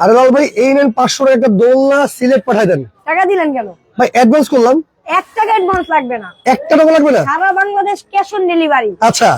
আরে লাল ভাই এই নেন পাঁচশো টাকা একটা দোলনা সিলেট পাঠাই দেন। টাকা দিলেন কেন? ভাই অ্যাডভান্স করলাম। এক টাকা অ্যাডভান্স লাগবে না। একটা টাকা লাগবে না? সারা বাংলাদেশ ক্যাশ অন ডেলিভারি আচ্ছা।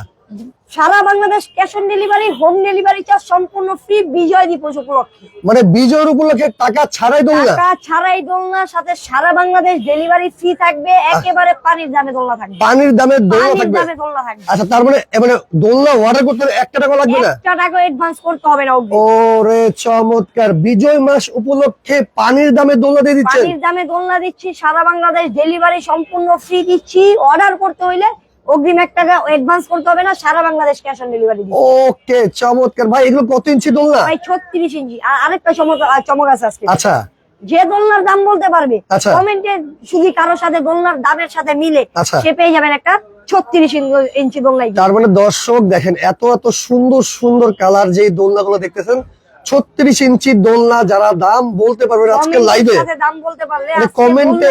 সারা Bangladesh cash on delivery home delivery charge সম্পূর্ণ ফ্রি বিজয় দিবস উপলক্ষে। মানে বিজয়ের উপলক্ষে টাকা ছাড়াই দোলনা? টাকা ছাড়াই দোলনার সাথে সারা বাংলাদেশ ডেলিভারি ফ্রি থাকবে একেবারে পানির দামে দোলনা থাকবে। পানির দামে দোলনা থাকবে? দামে দোলনা থাকবে। আচ্ছা তার মানে মানে দোলনা অর্ডার করতে হলে একটা টাকা লাগবে না? একটা টাকা অ্যাডভান্স করতে হবে না। ওরে চমৎকার বিজয় মাস উপলক্ষে পানির দামে দোলনা দিয়ে দিচ্ছেন? পানির দামে দোলনা দিচ্ছি সারা বাংলাদেশ ডেলিভারি সম্পূর্ণ ফ্রি দিচ্ছি। অর্ডার করতে হইলে অগ্রিম এক টাকা অ্যাডভান্স করতে হবে না সারা Bangladesh cash on delivery okay চমৎকার। ভাই এগুলো কত ইঞ্চি দোলনা? ভাই ছত্রিশ ইঞ্চি। আর আরেকটা চমক চমক আছে আজকে। আচ্ছা। যে দোলনার দাম বলতে পারবে আচ্ছা। কমেন্টে শুধু কারোর সাথে দোলনার দামের সাথে মিলে আচ্ছা। সে পেয়ে যাবেন একটা ছত্রিশ ইঞ্চি দোলনাই তার মানে দর্শক দেখেন এত এত সুন্দর সুন্দর কালার যে দোলনাগুলো দেখতেছেন ছত্রিশ ইঞ্চি দোলনা যারা দাম বলতে পারবেন আজকে লাইভে দাম বলতে পারলে মানে কমেন্টে।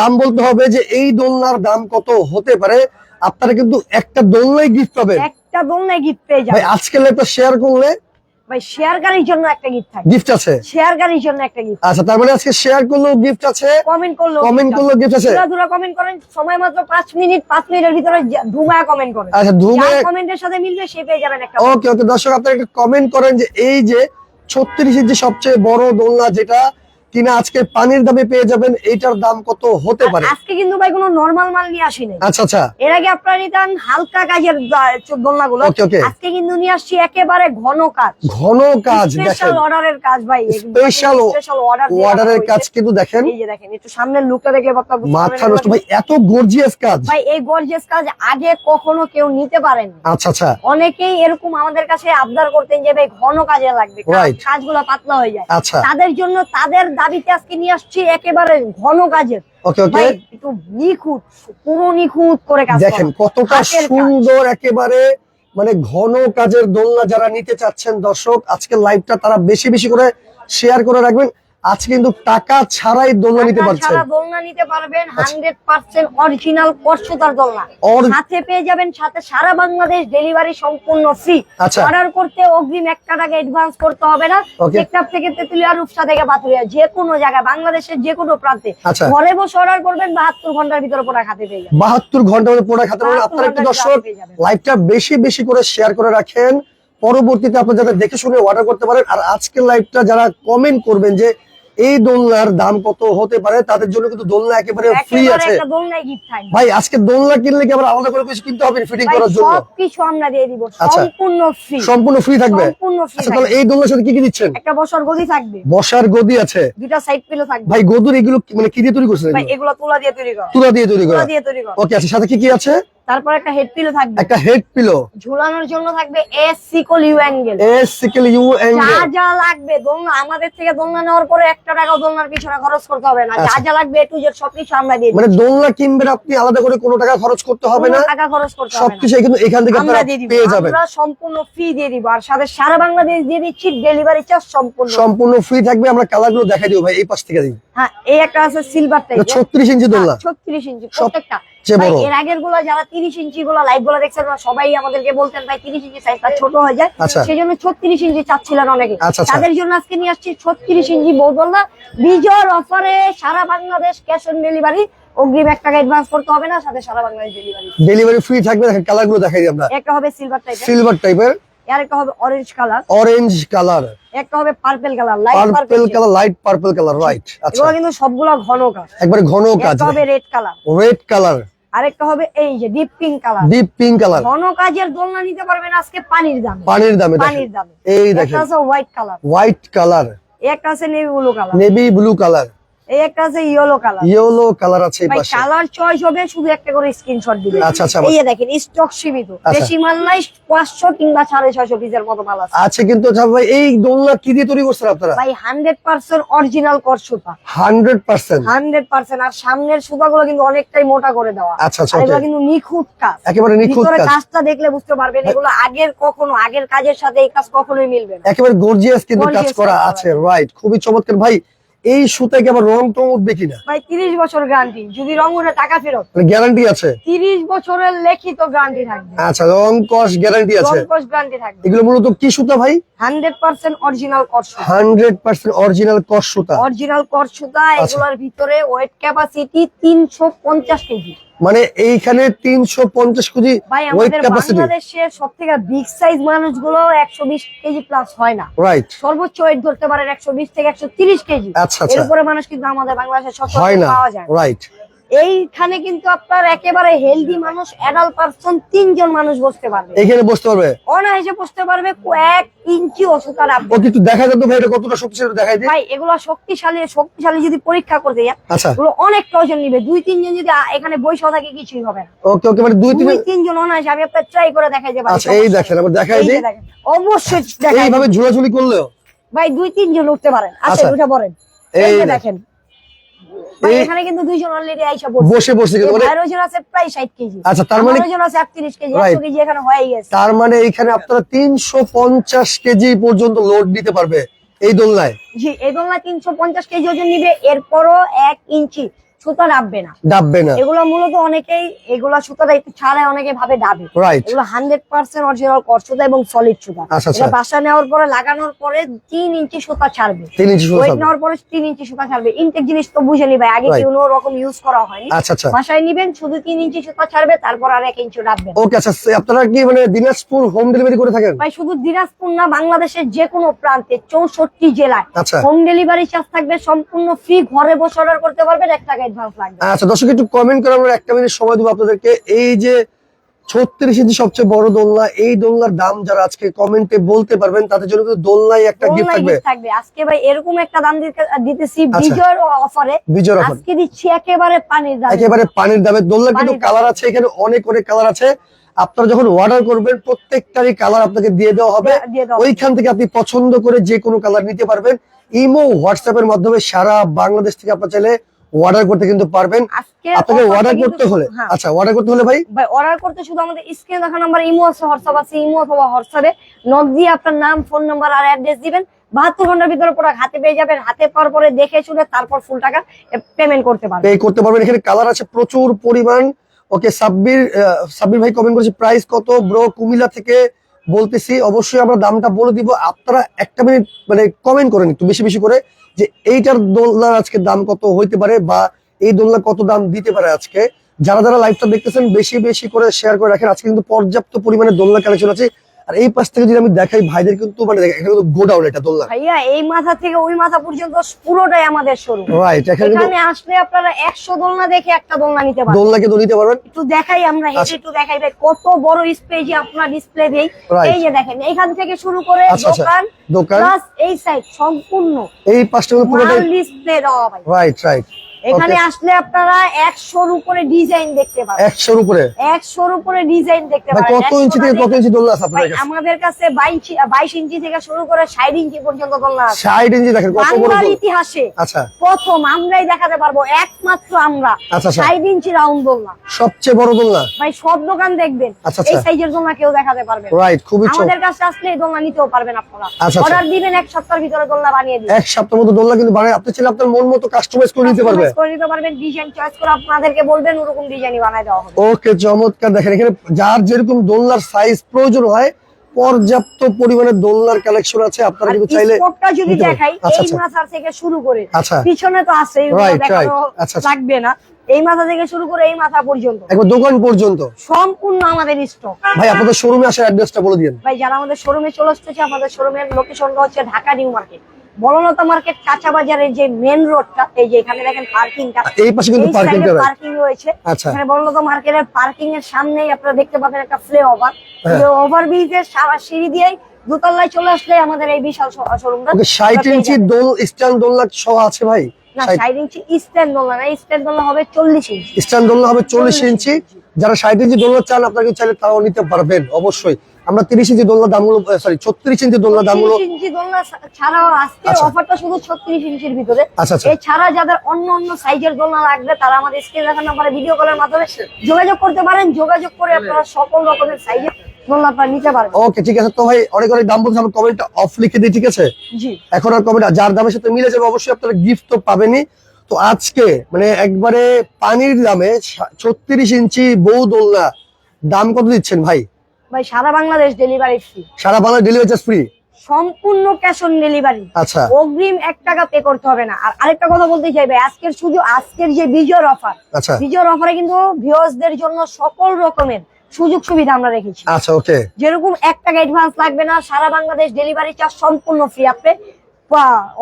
দাম বলতে হবে যে এই দোলনার দাম কত হতে পারে। আপনারা কিন্তু একটা দোলনাই গিফট পাবেন। একটা দোলনাই গিফট পেয়ে যাবেন। ভাই আজকে লাইভটা শেয়ার করলে ভাই শেয়ার গাড়ির জন্য একটা গিফট থাকবে। গিফট আছে? শেয়ার গাড়ির জন্য একটা গিফট আচ্ছা তার মানে আজকে শেয়ার করলেও গিফট আছে কমেন্ট করল কমেন্ট করলেও গিফট আছে? দুরা দুরা কমেন্ট করেন সময় মাত্র পাঁচ মিনিট পাঁচ মিনিটের ভিতরে ধুমায়া কমেন্ট করেন। আচ্ছা ধুমে যার কমেন্টের সাথে মিলবে সে পেয়ে যাবেন একটা ওকে ওকে দর্শক আপনারা একটা কমেন্ট করেন যে এই যে ছত্রিশ যে সবচেয়ে বড় দোলনা যেটা কিনা আজকে পানির দামে পেয়ে যাবেন এইটার দাম কত হতে পারে? আজকে কিন্তু ভাই কোনো নরমাল মাল নিয়ে আসি নাই আচ্ছা আচ্ছা। এর আগে আপনারা নিতেন হালকা কাজের দোলনা গুলো Okay, okay. আজকে কিন্তু নিয়ে আসছি একেবারে ঘন কাজ। ঘন কাজ দেখেন। স্পেশাল অর্ডারের কাজ ভাই। স্পেশাল স্পেশাল অর্ডার ওয়ার্ডারের কাজ কিন্তু দেখেন। এই যে দেখেন একটু সামনের লুকটা দেখে বুঝতে মাথা নষ্ট। ভাই এত গর্জিয়াস কাজ। ভাই এই গর্জিয়াস কাজ আগে কখনো কেউ নিতে পারেন আচ্ছা আচ্ছা। অনেকেই এরকম আমাদের কাছে আবদার করতেন যে ভাই ঘন কাজে লাগবে. কাজগুলো পাতলা হয়ে যায়। আচ্ছা। তাদের জন্য তাদের দাবিতে আজকে নিয়ে আসছি একেবারে ঘন কাজের ওকে ওকে একটু নিখুঁত পুরো নিখুঁত করে কাজ দেখেন। কতটা সুন্দর একেবারে মানে ঘন কাজের দোলনা যারা নিতে চাচ্ছেন দর্শক আজকে লাইভটা তারা বেশি বেশি করে শেয়ার করে রাখবেন। আজকে কিন্তু টাকা ছাড়াই দোলনা নিতে টাকা পারছেন। ছাড়া দোলনা নিতে পারবেন হান্ড্রেড পার্সেন্ট অরিজিনাল কষ্টতার দোলনা। সাথে পেয়ে যাবেন সাথে সারা বাংলাদেশ ডেলিভারি সম্পূর্ণ ফ্রি আচ্ছা। অর্ডার করতে অগ্রিম এক টাকা অ্যাডভান্স করতে হবে না. টেকটাপ থেকে তেতুলিয়া রূপসা থেকে পাথুরিয়া যে কোনো জায়গায় বাংলাদেশের যে কোনো প্রান্তে। আচ্ছা। ঘরে বসে অর্ডার করবেন বাহাত্তর ঘণ্টার ভিতরে পোড়া খাতে পেয়ে যাবেন। বাহাত্তর ঘণ্টার মধ্যে পড়া খাতে পারবেন। 72 আপনারা একটু দর্শক লাইভটা বেশি বেশি করে শেয়ার করে রাখেন। পরবর্তীতে আপনারা যাতে দেখে শুনে অর্ডার করতে পারেন। আর আজকের লাইভটা যারা কমেন্ট করবেন যে এই দোলনার দাম কত হতে পারে? তাদের জন্য কিন্তু দোলনা একেবারে ফ্রি আছে। ভাই আজকে দোলনা কিনলে কি আবার আলাদা করে কিছু কিনতে হবে? ফিটিং করার জন্য। সবকিছু আমরা দিয়ে দিব। আচ্ছা। সম্পূর্ণ ফ্রি সম্পূর্ণ ফ্রি থাকবে? আচ্ছা তাহলে এই দোলনার সাথে কি কি দিচ্ছেন? একটা বসার গদি থাকবে। বসার গদি আছে। দুইটা সাইড পেল থাকবে। ভাই গদুর এগুলো মানে কি দিয়ে তৈরি করছেন ভাই এগুলো তুলা দিয়ে তৈরি করা। তুলা দিয়ে তৈরি করা। তুলা দিয়ে তৈরি করা। ওকে আচ্ছা সাথে কি কি আছে? তারপর একটা হেড পিলো থাকবে। একটা হেড পিলো ঝুলানোর জন্য থাকবে S sickle U angle S sickle U যা অ্যাঙ্গেল যা লাগবে দোলনা আমাদের থেকে দোলনা নেওয়ার পরে একটা টাকাও দোলনার পিছনে খরচ করতে হবে না। যা আচ্ছা। যা লাগবে এ টু জেড সবকিছু আমরা দিয়ে দিই মানে দোলনা কিনবেন আপনি আলাদা করে কোনো টাকা খরচ করতে হবে না। টাকা খরচ করতে হবে সবকিছু কিন্তু এখান থেকে আমরা আপনারা পেয়ে যাবেন। আমরা সম্পূর্ণ ফ্রি দিয়ে দিব। আর সাথে সারা বাংলাদেশ দিয়ে দিচ্ছি ডেলিভারি চার্জ সম্পূর্ণ। সম্পূর্ণ ফ্রি থাকবে আমরা কালারগুলো দেখাই দিব ভাই এই পাশ থেকে দিই হ্যাঁ এই একটা আছে সিলভার টাইপ ইঞ্চি দোলনা। ছত্রিশ ইঞ্চি সব প্রত্যেকটা। ভাই, এর আগেরগুলো যারা তিরিশ ইঞ্চি গুলো লাইভগুলো দেখছেন সবাই আমাদেরকে বলতেন ভাই তিরিশ ইঞ্চি সাইজটা ছোট হয়ে যায়। আচ্ছা। ইঞ্চি চাচ্ছিলেন অনেকে। আচ্ছা, আচ্ছা। তাদের জন্য আজকে নিয়ে আসছি ছত্রিশ ইঞ্চি বিজয়ের অফারে সারা বাংলাদেশ ক্যাশ অন ডেলিভারি অগ্রিম এক টাকা অ্যাডভান্স করতে হবে না সাথে সারা বাংলাদেশ ডেলিভারি ডেলিভারি ফ্রি থাকবে দেখেন কালারগুলো দেখাই দিই আমরা। একটা হবে সিলভার টাইপের সিলভার টাইপের আর একটা হবে অরেঞ্জ কালার অরেঞ্জ কালার একটা হবে purple colour light purple colour light purple colour right আচ্ছা এগুলো কিন্তু সবগুলো ঘন কাজ একবারে ঘন কাজ হবে রেড কালার রেড কালার আরেকটা হবে এই যে deep pink colour deep pink colour ঘন কাজের দোলনা নিতে পারবেন আজকে পানির দামে। পানির দামে পানির দামে। এই আছে হোয়াইট কালার হোয়াইট কালার একটা আছে navy blue colour navy blue colour এই একটা আছে ইয়েলো কালার ইয়েলো কালার আছে এই পাশে। কালার চয়েস হবে শুধু একটা করে স্ক্রিনশট দিবেন। আচ্ছা, আচ্ছা। এই দেখেন স্টক সীমিত। আচ্ছা। বেশি মাল নাই পাঁচশো কিংবা সাড়ে ছয়শো পিসের মতো মাল আছে। আছে কিন্তু আচ্ছা ভাই এই দোলনা কি দিয়ে তৈরি করছেন আপনারা? ভাই হান্ড্রেড পার্সেন্ট অরিজিনাল কর সুতা। হান্ড্রেড পার্সেন্ট হান্ড্রেড পার্সেন্ট আর সামনের সুতাগুলো কিন্তু অনেকটাই মোটা করে দেওয়া। আচ্ছা, আচ্ছা, এগুলো কিন্তু নিখুঁত কাজ। একেবারে নিখুঁত কাজ। কাজটা দেখলে বুঝতে পারবেন এগুলো আগের কখনো আগের কাজের সাথে এই কাজ কখনোই মিলবে না। একেবারে গর্জিয়াস কিন্তু কাজ করা আছে রাইট খুবই চমৎকার। ভাই এই সুতে কি আবার রং টং উঠবে কিনা? ভাই তিরিশ বছর গ্যারান্টি যদি রং উঠে টাকা ফেরত। মানে গ্যারান্টি আছে? তিরিশ বছরের লিখিত গ্যারান্টি থাকবে। আচ্ছা রং কস গ্যারান্টি আছে। রং গ্যারান্টি থাকবে। এগুলো মূলত কি সুতা ভাই? হান্ড্রেড পার্সেন্ট অরিজিনাল কট হান্ড্রেড পার্সেন্ট অরিজিনাল কস সুতা। অরিজিনাল কস সুতা আচ্ছা। এগুলোর ভিতরে ওয়েট ক্যাপাসিটি তিনশো পঞ্চাশ কেজি। মানে এইখানে তিনশো পঞ্চাশ কেজি বাংলাদেশের সব থেকে বিগ সাইজ মানুষগুলো একশো বিশ কেজি প্লাস হয় না। রাইট সর্বোচ্চ ওয়েট ধরতে পারেন একশো বিশ থেকে একশো তিরিশ কেজি। আচ্ছা, আচ্ছা। এরপরে মানুষ কিন্তু আমাদের বাংলাদেশে হয় সচরাচর পাওয়া যায়। রাইট এইখানে কিন্তু আপনার একেবারে হেলদি মানুষ অ্যাডাল্ট পার্সন তিনজন মানুষ বসতে পারবে। এইখানে বসতে পারবে? অনায়াসে বসতে পারবে এক ইঞ্চি ওষুধ আর আপনি। ও কিন্তু দেখা যেত ভাই এটা কতটা শক্তিশালী দেখাই দিই। ভাই এগুলো শক্তিশালী শক্তিশালী যদি পরীক্ষা করতে যান আচ্ছা। এগুলো অনেক ওজন নিবে। দুই তিনজন যদি এখানে বৈশা থাকে কিছুই হবে না। ওকে ওকে মানে দুই তিন দুই তিনজন অনায়াসে আমি আপনার ট্রাই করে দেখাই যে আচ্ছা এই দেখেন আবার দেখাই দিই। অবশ্যই দেখাই এইভাবে ঝুলাঝুলি করলেও? ভাই দুই তিনজন উঠতে পারেন। আচ্ছা। আচ্ছা। উঠে পড়েন এই। দেখেন এখানে কিন্তু দুইজন অলরেডি আইসা বসে বসে মানে ওজন আছে প্রায় ষাট কেজি। আচ্ছা, তার মানে- ওজন আছে আটত্রিশ কেজি Right. একশো কেজি এখানে হয়ে গেছে। তার মানে এখানে আপনারা তিনশো পঞ্চাশ কেজি পর্যন্ত লোড দিতে পারবে এই দোলনায়। জি এই দোলনা তিনশো পঞ্চাশ কেজি ওজন নিবে এরপরও এক ইঞ্চি। সুতা ডাববে না। ডাববে না। এগুলো মূলত অনেকেই এগুলা সুতাটা একটু ছাড়াই অনেকে ভাবে ডাবে। রাইট এগুলো হান্ড্রেড পার্সেন্ট অরিজিনাল সুতা এবং সলিড সুতা। আচ্ছা, আচ্ছা। এটা বাসা নেওয়ার পরে লাগানোর পরে তিন ইঞ্চি সুতা ছাড়বে। তিন ইঞ্চি সুতা ওয়েট নেওয়ার পরে তিন ইঞ্চি সুতা ছাড়বে। ইনটেক জিনিস তো বুঝে নিবে আগে. কোনো রকম ইউজ করা হয়নি। আচ্ছা আচ্ছা। বাসায় নিবেন শুধু তিন ইঞ্চি সুতা ছাড়বে তারপর আর এক ইঞ্চি ডাববেন ওকে আচ্ছা আপনারা কি মানে দিনাজপুর হোম ডেলিভারি করে থাকেন? ভাই শুধু দিনাজপুর না বাংলাদেশের যে কোনো প্রান্তে চৌষট্টি জেলায় আচ্ছা। হোম ডেলিভারি চার্জ থাকবে সম্পূর্ণ ফ্রি ঘরে বসে অর্ডার করতে পারবেন এক টাকা অ্যাডভান্স লাগবে আচ্ছা দর্শক একটু কমেন্ট করে আমরা একটা মিনিট সময় দেবো আপনাদেরকে। এই যে ছত্রিশ ইঞ্চি সবচেয়ে বড় দোলনা এই দোলনার দাম যারা আজকে কমেন্টে বলতে পারবেন তাদের জন্য কিন্তু দোলনায় একটা গিফট থাকবে। আজকে ভাই এরকম একটা দাম দিতে- দিতেছি আচ্ছা। বিজয়ের অফারে বিজয়ের offer। আজকে দিচ্ছি একেবারে পানির দাম। একেবারে পানির দামে। দোলনা কিন্তু কালার আছে এখানে অনেক অনেক কালার আছে। আপনারা যখন অর্ডার করবেন প্রত্যেকটারই কালার আপনাকে দিয়ে দেওয়া হবে। ওইখান থেকে আপনি পছন্দ করে যে কোনো কালার নিতে পারবেন। ইমো হোয়াটসঅ্যাপ এর মাধ্যমে সারা বাংলাদেশ থেকে আপনার চাইলে অর্ডার করতে কিন্তু পারবেন। আজকে আপনাকে অর্ডার করতে হলে হ্যাঁ। আচ্ছা অর্ডার করতে হলে ভাই? ভাই অর্ডার করতে শুধু আমাদের স্ক্রিনে দেখা নাম্বার ইমো আছে হোয়াটসঅ্যাপ আছে ইমো অথবা হোয়াটসঅ্যাপে নক দিয়ে আপনার নাম ফোন নাম্বার আর অ্যাড্রেস দিবেন। বাহাত্তর ঘণ্টার ভিতরে প্রোডাক্ট হাতে পেয়ে যাবেন। হাতে পাওয়ার পরে দেখে শুনে তারপর ফুল টাকা পেমেন্ট করতে পারবেন। পে করতে পারবেন। এখানে কালার আছে প্রচুর পরিমাণ। ওকে সাব্বির সাব্বির ভাই কমেন্ট করেছে প্রাইস কত? ব্রো কুমিল্লা থেকে বলতেছি, অবশ্যই আমরা দামটা বলে দিব। আপনারা একটা মিনিট মানে কমেন্ট করেন একটু বেশি বেশি করে যে এইটার দোলনার আজকে দাম কত হইতে পারে বা এই দোলনা কত দাম দিতে পারে আজকে। যারা যারা লাইভটা দেখতেছেন, বেশি বেশি করে শেয়ার করে রাখেন। আজকে কিন্তু পর্যাপ্ত পরিমাণে দোলনা কালেকশন আছে। আর এই পাশ থেকে যদি আমি দেখাই ভাইদের কিন্তু মানে এখানে কিন্তু গোডাউন এটা দোলনা। ভাইয়া এই মাথা থেকে ওই মাথা পর্যন্ত পুরোটাই আমাদের শোরুম। রাইট এখানে আসলে আপনারা একশো দোলনা দেখে একটা দোলনা নিতে পারবেন। দোলনা কিন্তু নিতে পারবেন। একটু দেখাই আমরা হেঁটে আচ্ছা। একটু দেখাই ভাই কত বড় স্পেস আপনার ডিসপ্লে দেই। এই যে দেখেন এখান থেকে শুরু করে আচ্ছা, আচ্ছা। দোকান দোকান। প্লাস এই সাইড সম্পূর্ণ এই পাশটা পুরোটাই ডিসপ্লে দেওয়া ভাই। রাইট রাইট এখানে আসলে আপনারা একশোর উপরে ডিজাইন দেখতে পাবেন। একশোর উপরে? একশোর উপরে ডিজাইন দেখতে পাবেন। কত ইঞ্চি থেকে কত ইঞ্চি দোলনা আছে আপনাদের কাছে? আমাদের কাছে বাইশ বাইশ ইঞ্চি থেকে শুরু করে ষাট ইঞ্চি পর্যন্ত দোলনা আছে। ষাট ইঞ্চি দেখেন কত বড় ইতিহাসে আচ্ছা। প্রথম আমরাই দেখাতে পারব একমাত্র আমরা আচ্ছা, আচ্ছা। ষাট ইঞ্চি রাউন্ড দোলনা। সবচেয়ে বড় দোলনা? ভাই সব দোকান দেখবেন আচ্ছা, এই আচ্ছা। সাইজের দোলনা কেউ দেখাতে পারবে। রাইট খুবই আমাদের কাছে আসলে এই দোলনা নিতেও পারবেন আপনারা। আচ্ছা। অর্ডার দিবেন এক সপ্তাহের ভিতরে দোলনা বানিয়ে দিবেন। এক সপ্তাহের মতো দোলনা কিন্তু বানায় আপনি চাইলে আপনার মন মতো কাস্টমাইজ করে নিতে পারবে। Customize করে নিতে পারবেন ডিজাইন চয়েস করে আপনাদেরকে বলবেন ওরকম ডিজাইনই বানায় দেওয়া হবে। ওকে চমৎকার। দেখেন এখানে যার যেরকম দোলনার সাইজ প্রয়োজন হয় পর্যাপ্ত পরিমাণে দোলনার কালেকশন আছে। আপনারা চাইলে স্পটটা যদি দেখাই আচ্ছা এই আচ্ছা। মাথার থেকে শুরু করে আচ্ছা। পিছনে তো আছে। লাগবে না। এই মাথা থেকে শুরু করে এই মাথা পর্যন্ত। একবার দোকান পর্যন্ত। সম্পূর্ণ আমাদের স্টক ভাই আপনাদের শোরুমে আসার অ্যাড্রেসটা বলে দিন ভাই যারা আমাদের শোরুমে চলে আসতেছে আমাদের শোরুমের লোকেশনটা হচ্ছে ঢাকা নিউ মার্কেট। বড়লতা মার্কেট কাঁচা বাজারের যে মেন রোডটা এই যে এখানে দেখেন পার্কিংটা এই পাশে কিন্তু পার্কিং পার্কিং রয়েছে। আচ্ছা। এখানে বড়লতা মার্কেটের পার্কিং এর সামনেই আপনারা দেখতে পাবেন একটা ফ্লে ওভার হ্যাঁ। ওভার ব্রিজের সারা সিঁড়ি দিয়েই দোতলায় চলে আসলে আমাদের এই বিশাল শোরুমটা ওকে ষাট ইঞ্চি দোল স্ট্যান্ড দোলনা সহ আছে ভাই? না 60 ইঞ্চি স্ট্যান্ড দোলনা না স্ট্যান্ড দোলনা হবে চল্লিশ ইঞ্চি। স্ট্যান্ড দোলনা হবে চল্লিশ ইঞ্চি। যারা ষাট ইঞ্চি দোলনা চান আপনাকে চাইলে তারাও নিতে পারবেন অবশ্যই। আমরা তিরিশ ইঞ্চি দোলনা দামগুলো সরি ছত্রিশ ইঞ্চি দোলনা দামগুলো 30 ইঞ্চি দোলনা ছাড়াও আচ্ছা। অফারটা শুধু ছত্রিশ ইঞ্চির ভিতরে। আচ্ছা আচ্ছা। এছাড়া যাদের অন্য অন্য সাইজের দোলনা লাগবে তারা আমাদের স্ক্রিন নাম্বারে ভিডিও কলের মাধ্যমে যোগাযোগ করতে পারেন। যোগাযোগ করে আপনারা সকল রকমের সাইজের ওকে ঠিক আছে। তো ভাই অনেক অনেক দাম বলছে কমেন্টটা অফ লিখে দিই ঠিক আছে? এখন আর কমেন্ট যার দামের সাথে মিলে যাবে অবশ্যই আপনারা গিফট তো পাবেনই। তো আজকে মানে একবারে পানির দামে ছত্রিশ ইঞ্চি বউ দোলনা দাম কত দিচ্ছেন ভাই? ভাই সারা বাংলাদেশ ডেলিভারি ফ্রি সারা বাংলাদেশ ডেলিভারি চার্জ ফ্রি সম্পূর্ণ ক্যাশ অন ডেলিভারি আচ্ছা। অগ্রিম এক টাকা পে করতে হবে না। আর আরেকটা কথা বলতে চাই ভাই আজকের শুধু আজকের যে বিজয়ের অফার আচ্ছা। বিজয়ের অফারে কিন্তু ভিউয়ার্সদের জন্য সকল রকমের সুযোগ সুবিধা আমরা রেখেছি। আচ্ছা ওকে যেরকম এক টাকা অ্যাডভান্স লাগবে না সারা বাংলাদেশ ডেলিভারি চার্জ সম্পূর্ণ ফ্রি আপনি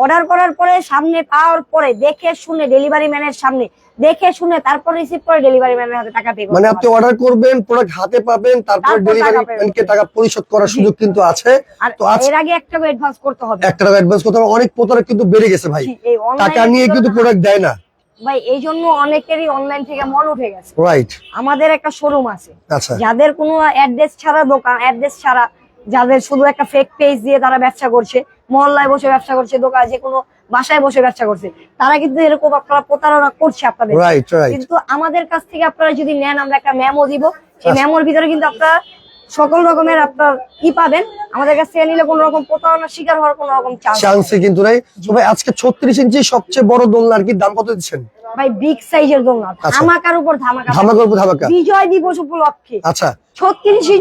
অর্ডার করার পরে সামনে পাওয়ার পরে দেখে শুনে ডেলিভারি ম্যানের সামনে দেখে শুনে তারপর রিসিভ করে ডেলিভারি ম্যানের হাতে টাকা পে মানে আপনি অর্ডার করবেন প্রোডাক্ট হাতে পাবেন তারপর ডেলিভারি ম্যানকে টাকা পরিশোধ করার সুযোগ কিন্তু আছে। তো এর আগে এক টাকা অ্যাডভান্স করতে হবে। এক টাকা অ্যাডভান্স করতে হবে অনেক প্রতারক কিন্তু বেড়ে গেছে ভাই। টাকা নিয়ে কিন্তু প্রোডাক্ট দেয় না। ভাই এই জন্য অনেকেরই অনলাইন থেকে মল উঠে গেছে। রাইট আমাদের একটা শোরুম আছে। আচ্ছা। যাদের কোনো অ্যাড্রেস ছাড়া দোকান অ্যাড্রেস ছাড়া যাদের শুধু একটা ফেক পেজ দিয়ে তারা ব্যবসা করছে মহল্লায় বসে ব্যবসা করছে দোকান যে কোনো বাসায় বসে ব্যবসা করছে তারা কিন্তু এরকম আপনারা প্রতারণা করছে আপনাদের। কিন্তু আমাদের কাছ থেকে আপনারা যদি নেন আমরা একটা ম্যামো দিব। সেই ম্যামোর মেমোর ভিতরে কিন্তু আপনারা সকল রকমের আপনার কি পাবেন। আমাদের কাছে নিলে কোন রকম প্রতারণার শিকার হওয়ার কোন রকম চান্স কিন্তু নাই। সবাই আজকে ছত্রিশ ইঞ্চি সবচেয়ে বড় দোলনার কি দাম কত দিচ্ছেন? ভাই বিগ সাইজের দোলনা আচ্ছা। ধামাকার উপর ধামাকা। ধামাকার উপর ধামাকা। বিজয় দিবস উপলক্ষে। আচ্ছা। ছত্রিশ ইঞ্চি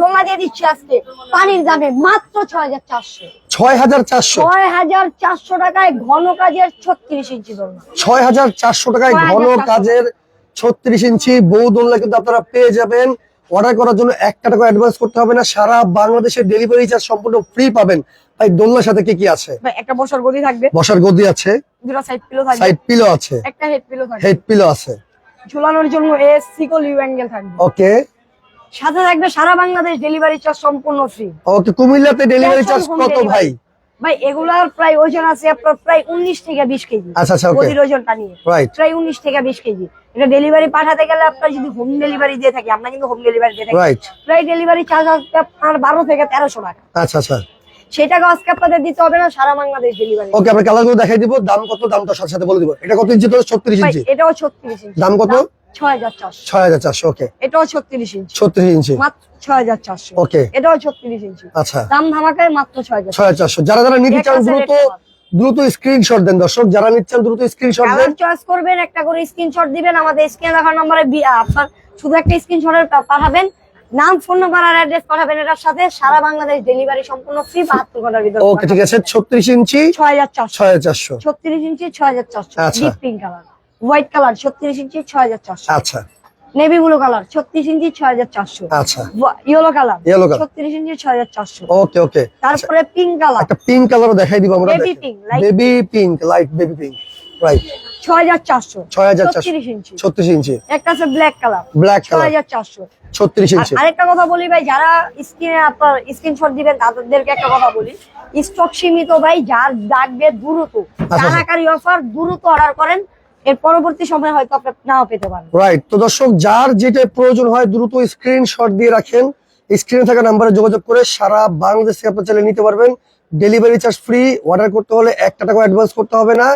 দোলনা দিয়ে দিচ্ছি আজকে। পানির দামে মাত্র ছয় হাজার চারশো। ছয় হাজার চারশো? ছয় হাজার চারশো টাকায় ঘন কাজের ছত্রিশ ইঞ্চি দোলনা ছয় হাজার চারশো টাকায় ঘন কাজের ছত্রিশ ইঞ্চি বউ দোলনা কিন্তু আপনারা পেয়ে যাবেন। অর্ডার করার জন্য একটা টাকা অ্যাডভান্স করতে হবে না সারা বাংলাদেশের ডেলিভারি চার্জ সম্পূর্ণ ফ্রি পাবেন। তাই দোলনার সাথে কি কি আছে? ভাই, একটা বসার গদি থাকবে। বসার গদি আছে দুটো সাইড পিলো থাকবে। সাইড পিলো আছে একটা হেড পিলো থাকবে। হেড পিলো আছে। ঝুলানোর জন্য এ সিকল ইউ অ্যাঙ্গেল থাকবে। ওকে সাথে থাকবে সারা বাংলাদেশ ডেলিভারি চার্জ সম্পূর্ণ ফ্রি ওকে কুমিল্লাতে ডেলিভারি চার্জ কত ভাই? ভাই এগুলার প্রায় ওজন আছে আপনার প্রায় উনিশ থেকে বিশ কেজি। আচ্ছা আচ্ছা গদির ওজনটা নিয়ে। প্রায় উনিশ থেকে বিশ কেজি। এটা ডেলিভারি পাঠাতে গেলে আপনার যদি হোম ডেলিভারি দিয়ে থাকি আমরা কিন্তু হোম ডেলিভারি দিয়ে থাকি। প্রায় ডেলিভারি চার্জ আসবে আপনার বারো থেকে তেরোশো টাকা। আচ্ছা আচ্ছা। সেই টাকা আজকে আপনাদের দিতে হবে না সারা বাংলাদেশ ডেলিভারি ওকে আমরা কালারগুলো দেখাই দিব দাম কত দামটা সাথে সাথে বলে দিব। এটা কত ইঞ্চি তো ছত্রিশ ইঞ্চি এটাও ছত্রিশ ইঞ্চি দাম কত? ছয় হাজার চারশো। ছয় হাজার চারশো ওকে। এটাও ছত্রিশ ইঞ্চি। ছত্রিশ ইঞ্চি। মাত্র ছয় হাজার চারশো। ওকে। এটাও ছত্রিশ ইঞ্চি। আচ্ছা। দাম ধামাকায় মাত্র ছয় হাজার ছয় হাজার চারশো। যারা যারা নিতে চান দ্রুত দ্রুত স্ক্রিনশট দেন দর্শক। যারা নিচ্ছেন দ্রুত স্ক্রিনশট দেন। চয়েস করবেন একটা করে স্ক্রিনশট দিবেন। আমাদের স্ক্রিনে নম্বরে আপনার শুধু একটা স্ক্রিনশটের পাঠাবেন। নাম ফোন নাম্বার আর অ্যাড্রেস পাঠাবেন এটার সাথে। সারা বাংলাদেশ ডেলিভারি সম্পূর্ণ ফ্রি বাহাত্তর ঘণ্টার ভিতরে ওকে ঠিক আছে। ছত্রিশ ইঞ্চি ছয় হাজার চারশো। ছয় হাজার চারশো। ছত্রিশ ইঞ্চি ছয় হাজার চারশো। আচ্ছা। Deep pink colour white colour ছত্রিশ ইঞ্চি ছয় হাজার চারশো। আচ্ছা। নেভি ব্লু কালার ছত্রিশ ইঞ্চি ছয় হাজার চারশো। আচ্ছা। Yellow colour Yellow colour। ছত্রিশ ইঞ্চি ছয় হাজার চারশো। ওকে ওকে তারপরে পিঙ্ক কালার একটা পিঙ্ক কালারও দেখাই দিব আমরা। Pink, light baby pink light baby pink right ছয় হাজার চারশো ছয় হাজার ছত্রিশ ইঞ্চি। ছত্রিশ ইঞ্চি। একটা আছে ব্ল্যাক কালার ব্ল্যাক ছয় হাজার চারশো। ছত্রিশ ইঞ্চি। আরেকটা কথা বলি ভাই যারা স্ক্রিনে আপনার স্ক্রিনশট দিবেন তাদেরকে একটা কথা বলি। স্টক সীমিত ভাই যার ডাকবে দ্রুত আচ্ছা। টাকাকারি অফার দ্রুত অর্ডার করেন এর পরবর্তী সময় হয়তো আপনি নাও পেতে পারেন রাইট তো দর্শক, যার যেটা প্রয়োজন হয়, দ্রুত স্ক্রিনশট দিয়ে রাখেন। স্ক্রিনে থাকা নাম্বারে যোগাযোগ করে সারা বাংলাদেশ থেকে আপনার চাইলে নিতে পারবেন। ডেলিভারি চার্জ ফ্রি অর্ডার করতে হলে একটা টাকা অ্যাডভান্স করতে হবে না।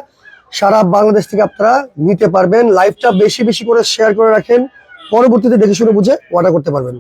সারা বাংলাদেশ থেকে আপনারা নিতে পারবেন। লাইভটা বেশি বেশি করে শেয়ার করে রাখেন। পরবর্তীতে দেখে শুনে বুঝে অর্ডার করতে পারবেন।